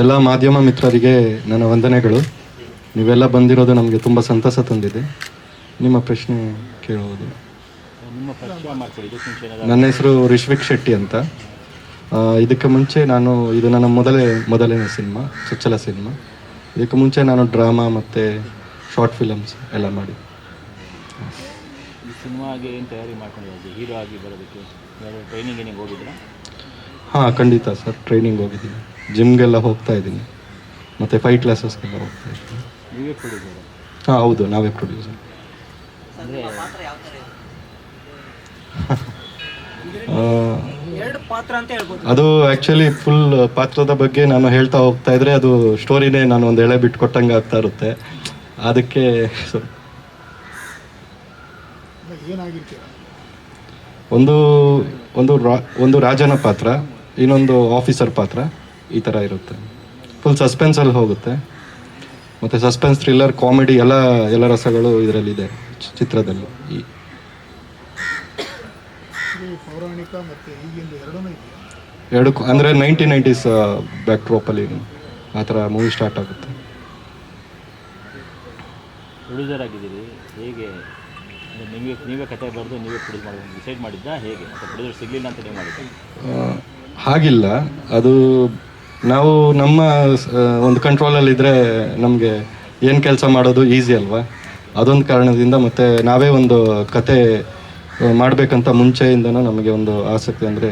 ಎಲ್ಲ ಮಾಧ್ಯಮ ಮಿತ್ರರಿಗೆ ನನ್ನ ವಂದನೆಗಳು. ನೀವೆಲ್ಲ ಬಂದಿರೋದು ನಮಗೆ ತುಂಬ ಸಂತಸ ತಂದಿದೆ. ನಿಮ್ಮ ಪ್ರಶ್ನೆ ಕೇಳುವುದು. ನನ್ನ ಹೆಸರು ರಿಶ್ವಿಕ್ ಶೆಟ್ಟಿ ಅಂತ. ಇದಕ್ಕೆ ಮುಂಚೆ ನಾನು ಇದು ನನ್ನ ಮೊದಲೇ ಮೊದಲನೇ ಸಿನಿಮಾ ಚೊಚ್ಚಲ ಸಿನಿಮಾ. ಇದಕ್ಕೆ ಮುಂಚೆ ನಾನು ಡ್ರಾಮಾ ಮತ್ತು ಶಾರ್ಟ್ ಫಿಲಮ್ಸ್ ಎಲ್ಲ ಮಾಡಿ ಈ ಸಿನಿಮಾಗೆ ಏನು ತಯಾರಿ ಹೀರೋ ಆಗಿ ಬರೋದಕ್ಕೆ ಟ್ರೈನಿಂಗ್ ಏನಿಗೆ ಹೋಗಿದ್ದೀರಾ? ಹಾಂ ಖಂಡಿತ ಸರ್ ಟ್ರೈನಿಂಗ್ ಹೋಗಿದ್ದೀನಿ. ಜಿಮ್ಗೆಲ್ಲ ಹೋಗ್ತಾ ಇದ್ದೀನಿ. ಮತ್ತು ಫೈಟ್ ಕ್ಲಾಸಸ್ಗೆಲ್ಲ ಹೋಗ್ತಾ ಇದ್ದೀನಿ. ಹಾಂ ಹೌದು ನಾವೇ ಪ್ರೊಡ್ಯೂಸರ್ ಅಂದರೆ ಎರಡು ಪಾತ್ರ ಅಂತ ಹೇಳ್ಬೋದು. ಅದು ಆ್ಯಕ್ಚುಲಿ ಫುಲ್ ಪಾತ್ರದ ಬಗ್ಗೆ ನಾನು ಹೇಳ್ತಾ ಹೋಗ್ತಾ ಇದ್ರೆ ಅದು ಸ್ಟೋರಿನೇ ನಾನು ಒಂದು ಎಳೆ ಬಿಟ್ಟು ಕೊಟ್ಟಂಗೆ ಆಗ್ತಾ ಇರುತ್ತೆ. ಅದಕ್ಕೆ ಸ್ವಲ್ಪ ಒಂದು ಒಂದು ರಾ ಒಂದು ರಾಜನ ಪಾತ್ರ ಇನ್ನೊಂದು ಆಫೀಸರ್ ಪಾತ್ರ. ಈ ಥರ ಇರುತ್ತೆ. ಫುಲ್ ಸಸ್ಪೆನ್ಸಲ್ಲಿ ಹೋಗುತ್ತೆ. ಮತ್ತು ಸಸ್ಪೆನ್ಸ್ ಥ್ರಿಲ್ಲರ್ ಕಾಮಿಡಿ ಎಲ್ಲ ಎಲ್ಲ ರಸಗಳು ಇದರಲ್ಲಿದೆ ಚಿ- ಚಿತ್ರದಲ್ಲಿ. ಈ ಪೌರಾಣಿಕ ಮತ್ತು ಈಗಿಂದು ಎರಡೂ ಅಂದರೆ ನೈನ್ಟೀನ್ ನೈಂಟೀಸ್ ಬ್ಯಾಕ್ ಟ್ರೋಪಲ್ಲಿ ಆ ಥರ ಮೂವಿ ಸ್ಟಾರ್ಟ್ ಆಗುತ್ತೆ. ಪ್ರೊಡ್ಯೂಸರ್ ಆಗಿದ್ದೀರಿ ಹೇಗೆ? ಅಂದ್ರೆ ನೀವೇ ನೀವೇ ಕತೆ ಬರೆದು ನೀವೇ ಪ್ರೊಡ್ಯೂಸ್ ಮಾಡೋದು ಡಿಸೈಡ್ ಮಾಡಿದ್ದ ಹೇಗೆ? ಪ್ರೊಡ್ಯೂಸರ್ ಸಿಗಲಿಲ್ಲ ಅಂತ ನೀವು ಮಾಡಿದ್ದೆ? ಹಾಗಿಲ್ಲ. ಅದು ನಾವು ನಮ್ಮ ಒಂದು ಕಂಟ್ರೋಲಲ್ಲಿ ಇದ್ದರೆ ನಮಗೆ ಏನು ಕೆಲಸ ಮಾಡೋದು ಈಸಿ ಅಲ್ವಾ? ಅದೊಂದು ಕಾರಣದಿಂದ ಮತ್ತು ನಾವೇ ಒಂದು ಕತೆ ಮಾಡಬೇಕಂತ ಮುಂಚೆಯಿಂದನೂ ನಮಗೆ ಒಂದು ಆಸಕ್ತಿ ಅಂದರೆ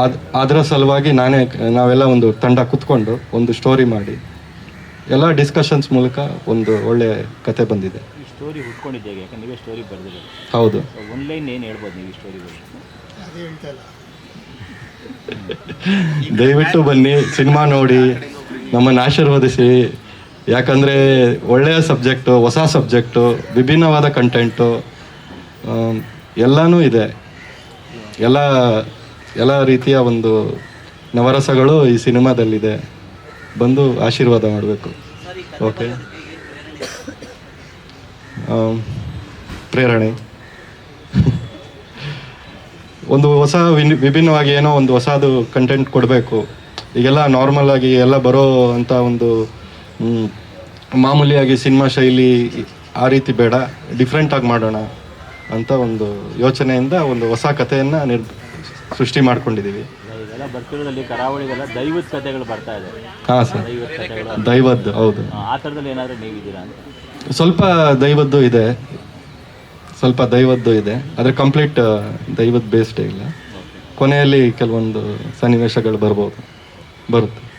ಅದು ಅದರ ಸಲುವಾಗಿ ನಾನೇ ನಾವೆಲ್ಲ ಒಂದು ತಂಡ ಕುತ್ಕೊಂಡು ಒಂದು ಸ್ಟೋರಿ ಮಾಡಿ ಎಲ್ಲ ಡಿಸ್ಕಷನ್ಸ್ ಮೂಲಕ ಒಂದು ಒಳ್ಳೆ ಕತೆ ಬಂದಿದೆ. ಈ ಸ್ಟೋರಿ ಹುಟ್ಕೊಂಡಿದ್ದೆ ಯಾಕಂದ್ರೆ ನೀವೇ ಸ್ಟೋರಿ ಬರೆದಿರೋದು. ಹೌದು. ಒನ್ ಲೈನ್ ಏನು ಹೇಳ್ಬೋದು ನೀವು ಈ ಸ್ಟೋರಿ ಬಗ್ಗೆ ಅದೇ ಹೇಳ್ತಾ ಇಲ್ಲ ದಯವಿಟ್ಟು ಬನ್ನಿ, ಸಿನಿಮಾ ನೋಡಿ, ನಮ್ಮನ್ನು ಆಶೀರ್ವದಿಸಿ. ಯಾಕಂದರೆ ಒಳ್ಳೆಯ ಸಬ್ಜೆಕ್ಟು ಹೊಸ ಸಬ್ಜೆಕ್ಟು ವಿಭಿನ್ನವಾದ ಕಂಟೆಂಟು ಎಲ್ಲನೂ ಇದೆ. ಎಲ್ಲ ಎಲ್ಲ ರೀತಿಯ ಒಂದು ನವರಸಗಳು ಈ ಸಿನಿಮಾದಲ್ಲಿದೆ. ಬಂದು ಆಶೀರ್ವಾದ ಮಾಡಬೇಕು. ಓಕೆ. ಪ್ರೇರಣೆ. ಒಂದು ಹೊಸ ವಿಭಿನ್ನವಾಗಿ ಏನೋ ಒಂದು ಹೊಸದು ಕಂಟೆಂಟ್ ಕೊಡಬೇಕು. ಈಗೆಲ್ಲ ನಾರ್ಮಲ್ ಆಗಿ ಎಲ್ಲ ಬರೋ ಅಂತ ಒಂದು ಮಾಮೂಲಿಯಾಗಿ ಸಿನಿಮಾ ಶೈಲಿ ಆ ರೀತಿ ಬೇಡ. ಡಿಫ್ರೆಂಟ್ ಆಗಿ ಮಾಡೋಣ ಅಂತ ಒಂದು ಯೋಚನೆಯಿಂದ ಒಂದು ಹೊಸ ಕಥೆಯನ್ನು ನಿರ್ ಸೃಷ್ಟಿ ಮಾಡ್ಕೊಂಡಿದೀವಿ. ಕರಾವಳಿಗೆಲ್ಲ ದೈವದ ಕಥೆಗಳು ಬರ್ತಾ ಇದೆ. ಹಾಂ ಸರ್ ದೈವದ ಹೌದು. ಆ, ಆ ಥರದಲ್ಲಿ ಏನಾದರೂ ನೀವಿದ್ದೀರಾ ಅಂತ? ಸ್ವಲ್ಪ ದೈವದ್ದು ಇದೆ. ಸ್ವಲ್ಪ ದೈವದ್ದು ಇದೆ. ಆದರೆ ಕಂಪ್ಲೀಟ್ ದೈವದ ಬೇಸ್ಡೇ ಇಲ್ಲ. ಕೊನೆಯಲ್ಲಿ ಕೆಲವೊಂದು ಸನ್ನಿವೇಶಗಳು ಬರ್ಬೋದು ಬರುತ್ತೆ.